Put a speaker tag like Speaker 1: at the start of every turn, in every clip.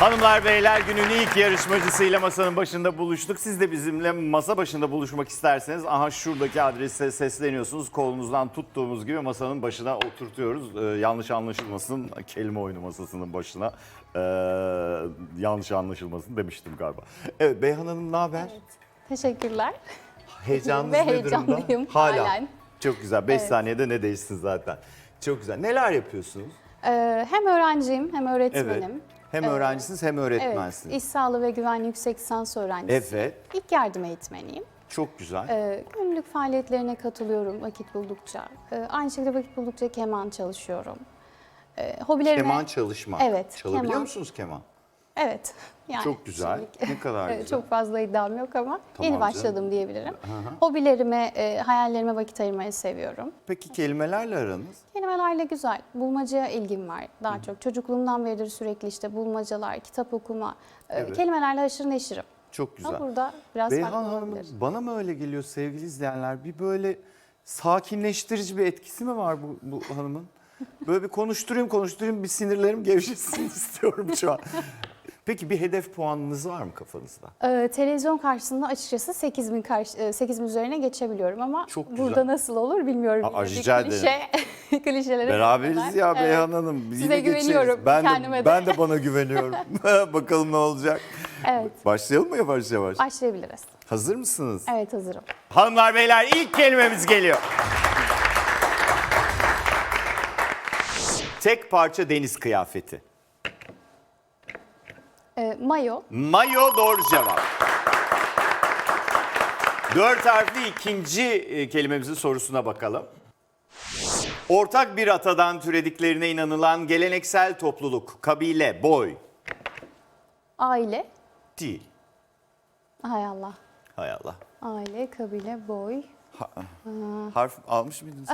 Speaker 1: Hanımlar beyler günün ilk yarışmacısıyla masanın başında buluştuk. Siz de bizimle masa başında buluşmak isterseniz aha şuradaki adrese sesleniyorsunuz. Kolunuzdan tuttuğumuz gibi masanın başına oturtuyoruz. Ee, yanlış anlaşılmasın kelime oyunu masasının başına. Ee, yanlış anlaşılmasın demiştim galiba. Evet Beyhan Hanım ne haber?
Speaker 2: Teşekkürler.
Speaker 1: Heyecanınız
Speaker 2: Ve
Speaker 1: ne durumda?
Speaker 2: heyecanlıyım,
Speaker 1: Hala.
Speaker 2: halen.
Speaker 1: Çok güzel. 5
Speaker 2: Evet.
Speaker 1: saniyede ne değişsin zaten. Çok güzel. Neler yapıyorsunuz?
Speaker 2: Ee, hem öğrenciyim hem öğretmenim.
Speaker 1: Evet. Hem
Speaker 2: Evet.
Speaker 1: öğrencisiniz hem
Speaker 2: Evet,
Speaker 1: öğretmensiniz.
Speaker 2: iş sağlığı ve güvenlik yüksek lisans öğrencisiyim.
Speaker 1: Evet.
Speaker 2: İlk yardım eğitmeniyim.
Speaker 1: Çok güzel.
Speaker 2: Ee, günlük faaliyetlerine katılıyorum vakit buldukça. Ee, aynı şekilde vakit buldukça keman çalışıyorum. Ee, hobilerime...
Speaker 1: Keman çalışma.
Speaker 2: Evet,
Speaker 1: Çalabiliyor
Speaker 2: keman.
Speaker 1: musunuz keman?
Speaker 2: Evet. Yani
Speaker 1: Çok güzel.
Speaker 2: şimdilik-
Speaker 1: Ne kadar güzel.
Speaker 2: Çok fazla iddiam yok ama
Speaker 1: Tamam
Speaker 2: yeni
Speaker 1: canım.
Speaker 2: başladım diyebilirim. Hobilerime, e, hayallerime vakit ayırmayı seviyorum.
Speaker 1: Peki kelimelerle aranız?
Speaker 2: Kelimelerle güzel. Bulmacaya ilgim var daha çok. Çocukluğumdan beridir sürekli işte bulmacalar, kitap okuma, e,
Speaker 1: Evet.
Speaker 2: kelimelerle haşır neşirim.
Speaker 1: Çok güzel.
Speaker 2: Ama burada biraz
Speaker 1: Beyhan
Speaker 2: farklı
Speaker 1: Hanım
Speaker 2: olabilir.
Speaker 1: bana mı öyle geliyor sevgili izleyenler? Bir böyle sakinleştirici bir etkisi mi var bu, bu hanımın? Böyle bir konuşturayım konuşturayım bir sinirlerim gevşesin istiyorum şu an. Peki bir hedef puanınız var mı kafanızda?
Speaker 2: Ee, televizyon karşısında açıkçası 8000 karşı, e, 8000 üzerine geçebiliyorum ama
Speaker 1: Çok güzel.
Speaker 2: burada nasıl olur bilmiyorum.
Speaker 1: Aa,
Speaker 2: Yine bir
Speaker 1: rica
Speaker 2: klişe, klişelere
Speaker 1: Beraberiz ya
Speaker 2: Evet.
Speaker 1: Beyhan Hanım.
Speaker 2: Size
Speaker 1: Yine geçeriz.
Speaker 2: güveniyorum,
Speaker 1: Ben de,
Speaker 2: kendime de.
Speaker 1: ben de bana güveniyorum. Bakalım ne olacak.
Speaker 2: Evet,
Speaker 1: Başlayalım mı yavaş yavaş?
Speaker 2: başlayabiliriz.
Speaker 1: Hazır mısınız?
Speaker 2: Evet hazırım.
Speaker 1: Hanımlar beyler ilk kelimemiz geliyor. Tek parça deniz kıyafeti.
Speaker 2: Ee, mayo,
Speaker 1: Mayo doğru cevap. Dört harfli ikinci e, kelimemizin sorusuna bakalım. Ortak bir atadan türediklerine inanılan geleneksel topluluk, kabile, boy
Speaker 2: aile,
Speaker 1: değil.
Speaker 2: hay Allah.
Speaker 1: Hay Allah.
Speaker 2: Aile, kabile, boy.
Speaker 1: Harf almış mıydınız?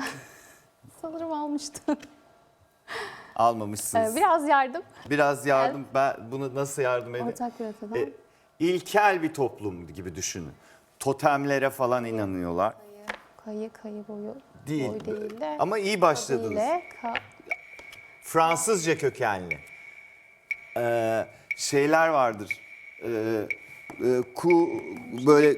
Speaker 2: Sanırım almıştım.
Speaker 1: Almamışsınız.
Speaker 2: Ee, biraz yardım.
Speaker 1: Biraz yardım. Ben bunu nasıl yardım edeyim?
Speaker 2: Ortak atadan.
Speaker 1: E, ilkel bir toplum gibi düşünün. Totemlere falan inanıyorlar.
Speaker 2: Kayı, kayı boyu.
Speaker 1: Değil.
Speaker 2: Boy değil de.
Speaker 1: Ama iyi başladınız.
Speaker 2: Ka-
Speaker 1: Fransızca kökenli. Ee, şeyler vardır. Ee, e, ku böyle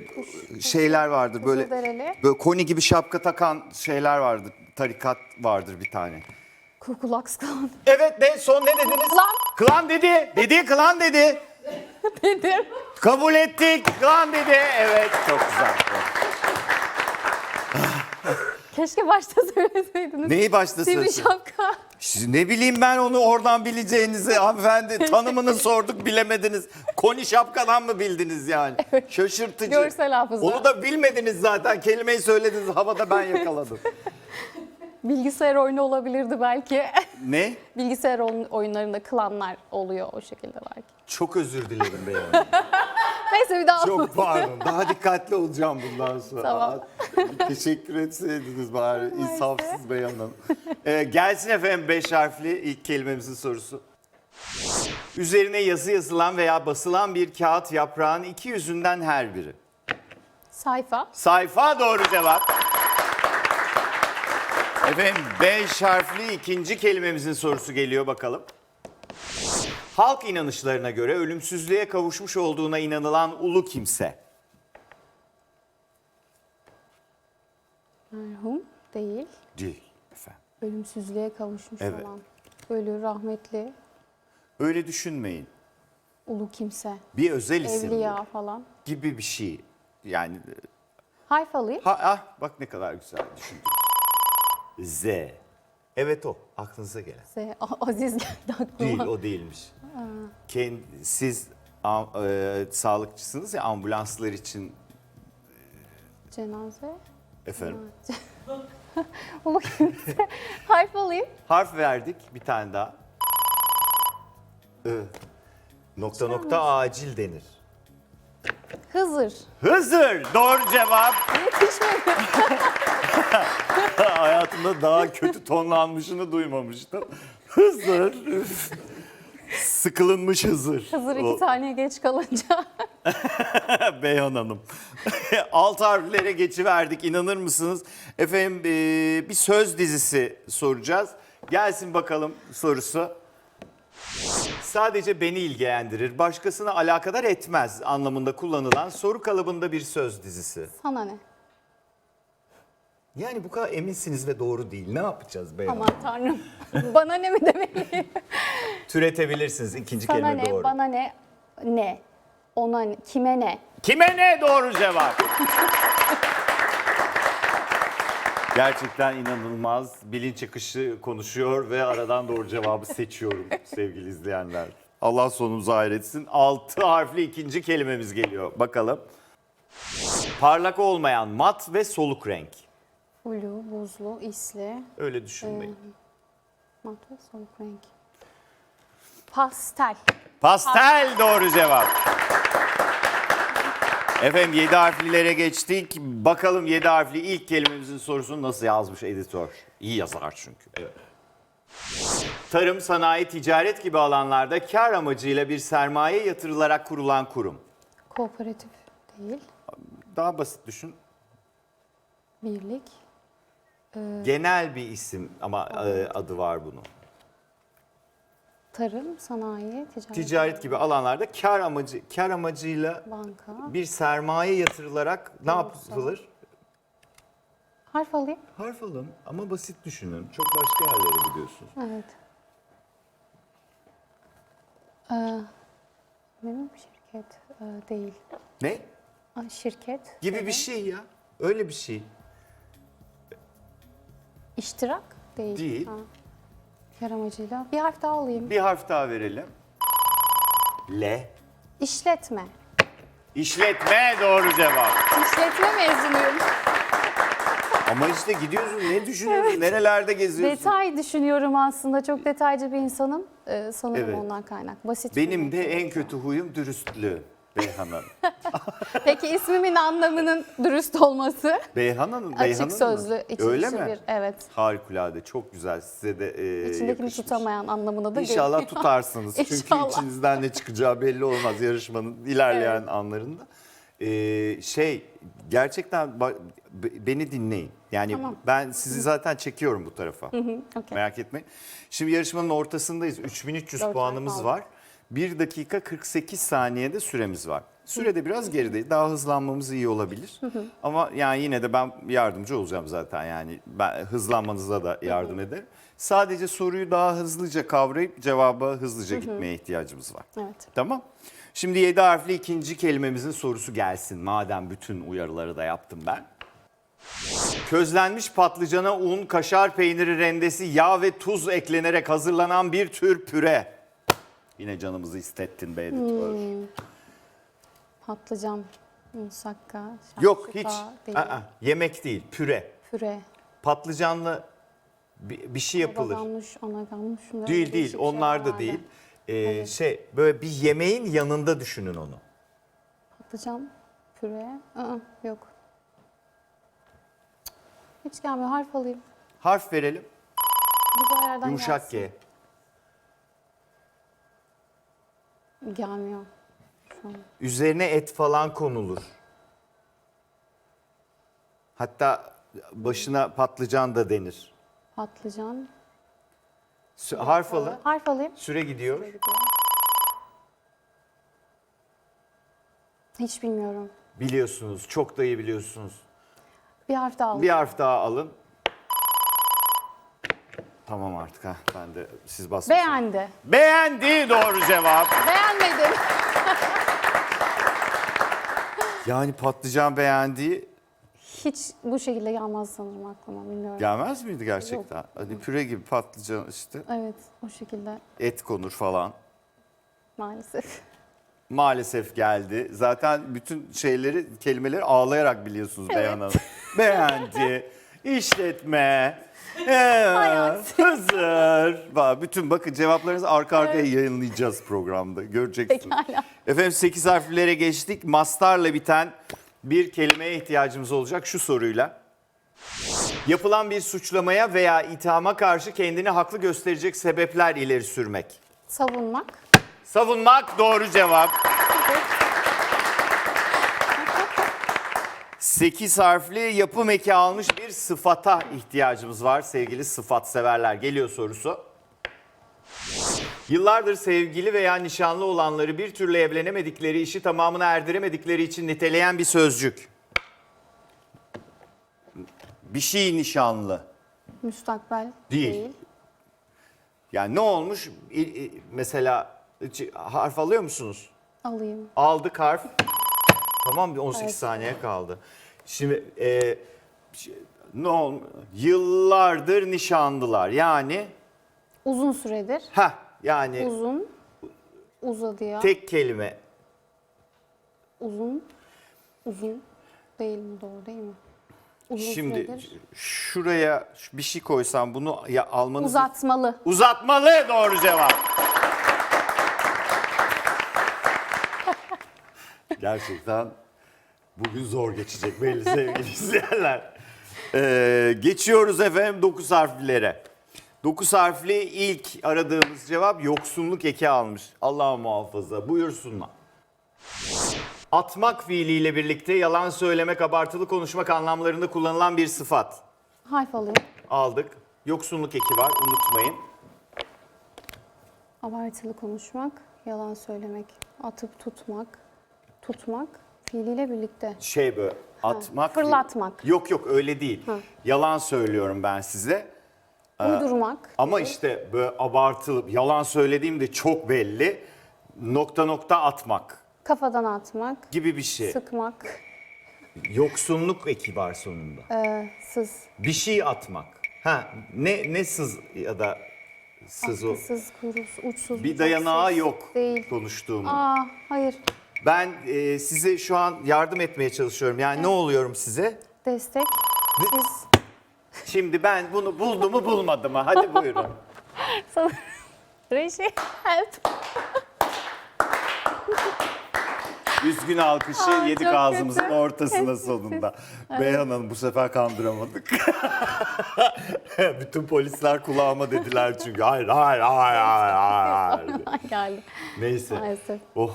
Speaker 1: şeyler vardır. Böyle
Speaker 2: Kızılderili.
Speaker 1: böyle koni gibi şapka takan şeyler vardır. Tarikat vardır bir tane.
Speaker 2: Kukulaks klan
Speaker 1: Evet ne son ne dediniz?
Speaker 2: Klan.
Speaker 1: Klan dedi. Dedi klan dedi.
Speaker 2: dedim.
Speaker 1: Kabul ettik. Klan dedi. Evet çok güzel.
Speaker 2: Keşke başta söyleseydiniz.
Speaker 1: Neyi başta
Speaker 2: Sivri
Speaker 1: söylesin?
Speaker 2: şapka.
Speaker 1: Siz Ne bileyim ben onu oradan bileceğinizi hanımefendi tanımını sorduk bilemediniz. Koni şapkadan mı bildiniz yani? Şaşırtıcı.
Speaker 2: Görsel hafıza.
Speaker 1: Onu da bilmediniz zaten. Kelimeyi söylediniz havada ben yakaladım.
Speaker 2: Bilgisayar oyunu olabilirdi belki.
Speaker 1: ne?
Speaker 2: Bilgisayar oyun- oyunlarında klanlar oluyor o şekilde belki.
Speaker 1: Çok özür dilerim beyefendi.
Speaker 2: Neyse bir daha
Speaker 1: Çok pardon. Daha dikkatli olacağım bundan sonra.
Speaker 2: Tamam.
Speaker 1: Aa, Teşekkür etseydiniz bari. İnsafsız beyan hanım. Ee, gelsin efendim beş harfli ilk kelimemizin sorusu. Üzerine yazı yazılan veya basılan bir kağıt yaprağın iki yüzünden her biri.
Speaker 2: sayfa.
Speaker 1: Sayfa doğru cevap. Efendim beş harfli ikinci kelimemizin sorusu geliyor bakalım. Halk inanışlarına göre ölümsüzlüğe kavuşmuş olduğuna inanılan ulu kimse.
Speaker 2: Merhum değil.
Speaker 1: Değil efendim.
Speaker 2: Ölümsüzlüğe kavuşmuş
Speaker 1: Evet.
Speaker 2: olan. Ölü, rahmetli,
Speaker 1: Öyle düşünmeyin.
Speaker 2: ulu kimse.
Speaker 1: Bir özel isim
Speaker 2: Evliya falan.
Speaker 1: gibi bir şey. Yani
Speaker 2: Harf alayım.
Speaker 1: ha ah bak ne kadar güzel düşündün. Z. Evet o aklınıza gelen.
Speaker 2: A- Aziz geldi aklıma.
Speaker 1: Değil o değilmiş. Kend, siz am- e, sağlıkçısınız ya ambulanslar için
Speaker 2: Cenaze.
Speaker 1: efendim.
Speaker 2: Ulu kimse. Harf alayım.
Speaker 1: Harf verdik bir tane daha. I. Nokta nokta acil denir.
Speaker 2: Hızır.
Speaker 1: Hızır doğru cevap.
Speaker 2: Yetişmedi.
Speaker 1: Hayatımda daha kötü tonlanmışını duymamıştım. Hızır. Sıkılınmış Hızır.
Speaker 2: Hızır
Speaker 1: O-
Speaker 2: iki saniye geç kalınca.
Speaker 1: Beyhan Hanım. Alt harflere geçiverdik inanır mısınız? Efendim eee, bir söz dizisi soracağız. Gelsin bakalım sorusu. sadece beni ilgilendirir, başkasını alakadar etmez anlamında kullanılan soru kalıbında bir söz dizisi.
Speaker 2: Sana ne?
Speaker 1: Yani bu kadar eminsiniz ve doğru değil. Ne yapacağız Beyhan?
Speaker 2: Aman tanrım. bana ne mi demeliyim?
Speaker 1: Türetebilirsiniz ikinci
Speaker 2: Sana
Speaker 1: kelime
Speaker 2: ne?
Speaker 1: doğru.
Speaker 2: Bana ne? Ne? Ona ne? Kime ne?
Speaker 1: Kime ne doğru cevap? Gerçekten inanılmaz bilinç akışı konuşuyor ve aradan doğru cevabı seçiyorum sevgili izleyenler. Allah sonumuzu hayretsin. Altı harfli ikinci kelimemiz geliyor. Bakalım. Parlak olmayan mat ve soluk renk.
Speaker 2: Flu, buzlu, isli,
Speaker 1: Öyle düşünmeyin.
Speaker 2: mat ve soluk renk. Pastel.
Speaker 1: Pastel doğru cevap. Efendim 7 harflilere geçtik. Bakalım 7 harfli ilk kelimemizin sorusunu nasıl yazmış editör? İyi yazar çünkü. Evet. Tarım, sanayi, ticaret gibi alanlarda kar amacıyla bir sermaye yatırılarak kurulan kurum.
Speaker 2: Kooperatif değil.
Speaker 1: Daha basit düşün.
Speaker 2: Birlik.
Speaker 1: Genel bir isim ama e, adı var bunun.
Speaker 2: Tarım, sanayi, ticaret.
Speaker 1: Ticaret gibi alanlarda kar amacı kar amacıyla
Speaker 2: Banka.
Speaker 1: bir sermaye yatırılarak ne yapılır?
Speaker 2: Harf alayım.
Speaker 1: Harf alın ama basit düşünün. Çok başka yerlere gidiyorsunuz.
Speaker 2: Evet. Ee, benim şirket e, değil.
Speaker 1: Ne?
Speaker 2: Şirket.
Speaker 1: Gibi bir şey ya. Öyle bir şey.
Speaker 2: İştirak değil.
Speaker 1: Değil.
Speaker 2: Ha. Kar amacıyla. Bir harf daha alayım.
Speaker 1: Bir harf daha verelim. L.
Speaker 2: İşletme.
Speaker 1: İşletme doğru cevap.
Speaker 2: İşletme mezunuyum.
Speaker 1: Ama işte gidiyorsun ne düşünüyorsun? Nerelerde geziyorsun?
Speaker 2: Detay düşünüyorum aslında. Çok detaycı bir insanım. Ee, sanırım
Speaker 1: Evet.
Speaker 2: ondan kaynak. Basit.
Speaker 1: Benim de en kötü huyum dürüstlüğü. Beyhan Hanım.
Speaker 2: Peki ismimin anlamının dürüst olması.
Speaker 1: Beyhan Hanım. Beyhan
Speaker 2: Açık sözlü,
Speaker 1: mı?
Speaker 2: içi
Speaker 1: Öyle
Speaker 2: dışı
Speaker 1: mi?
Speaker 2: bir. Evet.
Speaker 1: Harikulade, çok güzel. Size de e,
Speaker 2: İçindekini
Speaker 1: yakışmış.
Speaker 2: tutamayan anlamına da
Speaker 1: İnşallah
Speaker 2: geliyor.
Speaker 1: tutarsınız. Çünkü
Speaker 2: İnşallah.
Speaker 1: içinizden ne çıkacağı belli olmaz yarışmanın ilerleyen anlarında. Ee, şey gerçekten ba- be- beni dinleyin. Yani ben sizi zaten çekiyorum bu tarafa.
Speaker 2: Okey.
Speaker 1: Merak etmeyin. Şimdi yarışmanın ortasındayız. 3300
Speaker 2: Dört
Speaker 1: puanımız
Speaker 2: ay
Speaker 1: var. 1 dakika 48 saniyede süremiz var. Sürede biraz geride. Daha hızlanmamız iyi olabilir. Ama yani yine de ben yardımcı olacağım zaten yani. Ben hızlanmanıza da yardım ederim. Sadece soruyu daha hızlıca kavrayıp cevaba hızlıca gitmeye ihtiyacımız var.
Speaker 2: Evet.
Speaker 1: Tamam. Şimdi 7 harfli ikinci kelimemizin sorusu gelsin. Madem bütün uyarıları da yaptım ben. Közlenmiş patlıcana un, kaşar peyniri rendesi, yağ ve tuz eklenerek hazırlanan bir tür püre. Yine canımızı istettin be editör.
Speaker 2: Patlıcan, musakka,
Speaker 1: Yok
Speaker 2: şakşuka
Speaker 1: hiç.
Speaker 2: değil.
Speaker 1: Aa, yemek değil, püre.
Speaker 2: Püre.
Speaker 1: Patlıcanlı bir, bir şey yapılır.
Speaker 2: Baganmış, anaganmış. şunlar
Speaker 1: Değil değil, onlar da değil. Ee, Şey böyle bir yemeğin yanında düşünün onu.
Speaker 2: Patlıcan, püre. Aa, yok. Hiç gelmiyor. Harf alayım.
Speaker 1: Harf verelim.
Speaker 2: Güzel yerden
Speaker 1: Yumuşak
Speaker 2: gelsin.
Speaker 1: G.
Speaker 2: Gelmiyor. Şu an.
Speaker 1: Üzerine et falan konulur. Hatta başına patlıcan da denir.
Speaker 2: Patlıcan.
Speaker 1: Sü- Harf alın.
Speaker 2: Harf alayım.
Speaker 1: Süre gidiyor.
Speaker 2: Hiç bilmiyorum.
Speaker 1: Biliyorsunuz. Çok da iyi biliyorsunuz.
Speaker 2: Bir harf daha alayım.
Speaker 1: Bir harf daha alın. Tamam artık ha. Ben de siz basın.
Speaker 2: Beğendi.
Speaker 1: Beğendi doğru cevap.
Speaker 2: Beğenmedim.
Speaker 1: Yani patlıcan beğendiği
Speaker 2: Hiç bu şekilde gelmez sanırım aklıma. Bilmiyorum.
Speaker 1: gelmez miydi gerçekten? Hani püre gibi patlıcan işte
Speaker 2: Evet o şekilde
Speaker 1: et konur falan.
Speaker 2: maalesef.
Speaker 1: Maalesef geldi. Zaten bütün şeyleri, kelimeleri ağlayarak biliyorsunuz Beyhan Hanım. Beğendi, işletme, ee,
Speaker 2: Hayat.
Speaker 1: hazır. Bak, Bütün bakın cevaplarınızı arka arkaya yayınlayacağız programda. Göreceksiniz.
Speaker 2: Pekala.
Speaker 1: Efendim 8 harflere geçtik. Mastarla biten bir kelimeye ihtiyacımız olacak şu soruyla. Yapılan bir suçlamaya veya ithama karşı kendini haklı gösterecek sebepler ileri sürmek.
Speaker 2: Savunmak.
Speaker 1: Savunmak doğru cevap. 8 harfli yapım eki almış bir sıfata ihtiyacımız var sevgili sıfat severler. Geliyor sorusu. Yıllardır sevgili veya nişanlı olanları bir türlü evlenemedikleri işi tamamına erdiremedikleri için niteleyen bir sözcük. Bir şey nişanlı.
Speaker 2: Müstakbel
Speaker 1: Değil.
Speaker 2: değil.
Speaker 1: Yani ne olmuş? İ- i- Mesela hiç harf alıyor musunuz?
Speaker 2: Alayım.
Speaker 1: Aldık harf. Tamam bir 18
Speaker 2: Evet.
Speaker 1: saniye kaldı. Şimdi e, ne olmuş? Yıllardır nişanlılar. Yani
Speaker 2: Uzun süredir.
Speaker 1: ha yani
Speaker 2: Uzun. Uzadı ya.
Speaker 1: tek kelime.
Speaker 2: Uzun. Uzun. Değil mi? Doğru değil mi? Uzun
Speaker 1: Şimdi
Speaker 2: süredir.
Speaker 1: şuraya bir şey koysam bunu ya almanız
Speaker 2: Uzatmalı.
Speaker 1: uzatmalı doğru cevap. Gerçekten bugün zor geçecek belli sevgili izleyenler. Ee, geçiyoruz efendim 9 harflilere. 9 harfli ilk aradığımız cevap yoksunluk eki almış. Allah muhafaza buyursunlar. Atmak fiiliyle birlikte yalan söylemek, abartılı konuşmak anlamlarında kullanılan bir sıfat.
Speaker 2: Harf alayım.
Speaker 1: Aldık. Yoksunluk eki var unutmayın.
Speaker 2: Abartılı konuşmak. Yalan söylemek. Atıp tutmak. Tutmak. Fiiliyle birlikte.
Speaker 1: Şey böyle atmak.
Speaker 2: fırlatmak.
Speaker 1: Yok yok öyle değil. Yalan söylüyorum ben size.
Speaker 2: Uydurmak.
Speaker 1: Ama işte böyle abartılı yalan söylediğim de çok belli. Nokta nokta atmak
Speaker 2: Kafadan atmak.
Speaker 1: gibi bir şey.
Speaker 2: Sıkmak.
Speaker 1: Yoksunluk eki var sonunda.
Speaker 2: e, sız.
Speaker 1: Bir şey atmak. Ha ne ne sız ya da sız o.
Speaker 2: Sız, kurus, uçsuz.
Speaker 1: Bir dayanağı
Speaker 2: bucaksız.
Speaker 1: yok
Speaker 2: Değil.
Speaker 1: konuştuğumun.
Speaker 2: Aa, hayır.
Speaker 1: Ben e, size şu an yardım etmeye çalışıyorum. Yani ne oluyorum size?
Speaker 2: Destek. Siz.
Speaker 1: Şimdi ben bunu buldu mu bulmadı mı? Hadi buyurun.
Speaker 2: Sana- Reji. Help.
Speaker 1: Üzgün alkışı
Speaker 2: Aa,
Speaker 1: yedik
Speaker 2: çok
Speaker 1: ağzımızın
Speaker 2: kötü.
Speaker 1: ortasına sonunda. Beyhan Hanım bu sefer kandıramadık. Bütün polisler kulağıma dediler çünkü. Hayır hayır hayır hayır hayır.
Speaker 2: Geldi.
Speaker 1: Neyse.
Speaker 2: Maalesef.
Speaker 1: Oh.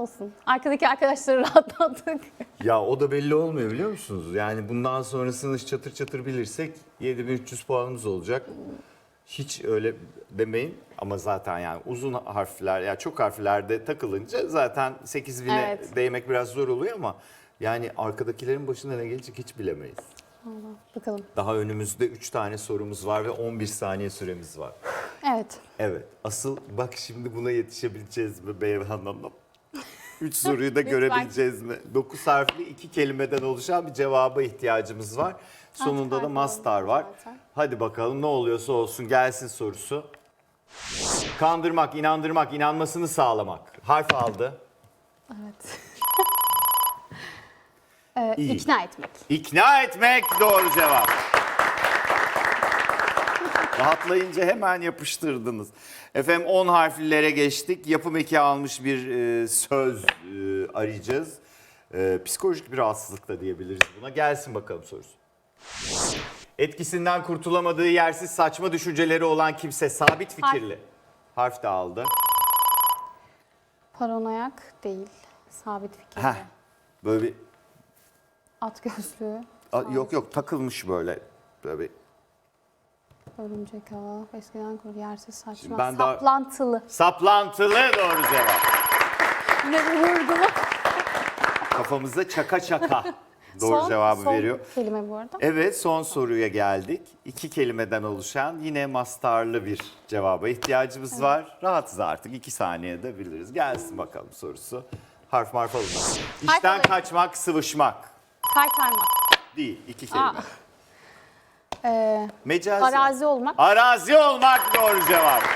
Speaker 2: Olsun. Arkadaki arkadaşları rahatlattık.
Speaker 1: Ya o da belli olmuyor biliyor musunuz? Yani bundan sonrasını çatır çatır bilirsek 7300 puanımız olacak. Hiç öyle demeyin ama zaten yani uzun harfler ya çok harflerde takılınca zaten 8000'e
Speaker 2: Evet.
Speaker 1: değmek biraz zor oluyor ama yani arkadakilerin başına ne gelecek hiç bilemeyiz.
Speaker 2: Allah, Bakalım.
Speaker 1: Daha önümüzde 3 tane sorumuz var ve 11 saniye süremiz var.
Speaker 2: Evet.
Speaker 1: Evet. Asıl bak şimdi buna yetişebileceğiz mi Beyhan Hanım? Üç soruyu da görebileceğiz mi? Dokuz harfli iki kelimeden oluşan bir cevaba ihtiyacımız var. Sonunda da mastar var. Hadi bakalım ne oluyorsa olsun gelsin sorusu. Kandırmak, inandırmak, inanmasını sağlamak. Harf aldı.
Speaker 2: Evet. ee,
Speaker 1: İyi.
Speaker 2: ikna etmek.
Speaker 1: İkna etmek doğru cevap. Rahatlayınca hemen yapıştırdınız. Efendim 10 harflilere geçtik. Yapım eki almış bir e, söz e, arayacağız. E, psikolojik bir rahatsızlık da diyebiliriz buna. Gelsin bakalım sorusu. Etkisinden kurtulamadığı yersiz saçma düşünceleri olan kimse sabit fikirli. Harf de aldı.
Speaker 2: Paranoyak değil. Sabit fikirli.
Speaker 1: Heh, böyle bir
Speaker 2: At gözlüğü.
Speaker 1: yok yok takılmış böyle. Böyle bir
Speaker 2: Örümcek ağı. Eskiden kur yersiz saçma.
Speaker 1: ben daha-
Speaker 2: Saplantılı.
Speaker 1: saplantılı doğru cevap.
Speaker 2: Ne bir vurgulu.
Speaker 1: Kafamıza çaka çaka doğru
Speaker 2: Son-
Speaker 1: cevabı
Speaker 2: son
Speaker 1: veriyor.
Speaker 2: kelime bu arada.
Speaker 1: Evet son soruya geldik. İki kelimeden oluşan yine mastarlı bir cevaba ihtiyacımız var. Rahatız artık iki saniyede biliriz. Gelsin bakalım sorusu. Harf marf alınmaz. İşten
Speaker 2: alayım.
Speaker 1: kaçmak, sıvışmak.
Speaker 2: Kaytarmak.
Speaker 1: Değil iki kelime.
Speaker 2: Aa. Ee,
Speaker 1: Mecazi.
Speaker 2: arazi olmak.
Speaker 1: Arazi olmak doğru cevap.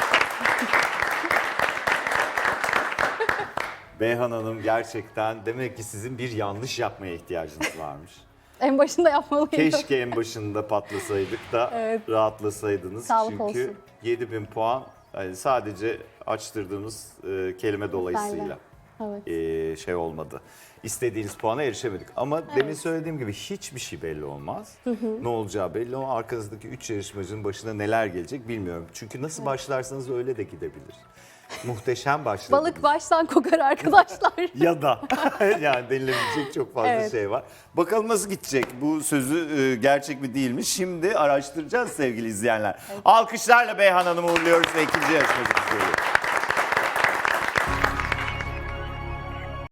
Speaker 1: Beyhan Hanım gerçekten demek ki sizin bir yanlış yapmaya ihtiyacınız varmış.
Speaker 2: En başında yapmalıydım.
Speaker 1: Keşke en başında patlasaydık da
Speaker 2: Evet.
Speaker 1: rahatlasaydınız.
Speaker 2: Sağlık
Speaker 1: Çünkü
Speaker 2: olsun.
Speaker 1: 7000 puan yani sadece açtırdığımız e, kelime dolayısıyla
Speaker 2: Evet.
Speaker 1: e, şey olmadı. İstediğiniz puana erişemedik. Ama demin söylediğim gibi hiçbir şey belli olmaz. Ne olacağı belli ama arkanızdaki 3 yarışmacının başına neler gelecek bilmiyorum. Çünkü nasıl başlarsanız öyle de gidebilir. Muhteşem başladınız.
Speaker 2: Balık baştan kokar arkadaşlar.
Speaker 1: ya da yani denilebilecek çok fazla
Speaker 2: Evet.
Speaker 1: şey var. Bakalım nasıl gidecek bu sözü e, gerçek mi değil mi? Şimdi araştıracağız sevgili izleyenler. Alkışlarla Beyhan Hanım'ı uğurluyoruz ve ikinci yarışmacımızı uğurluyoruz.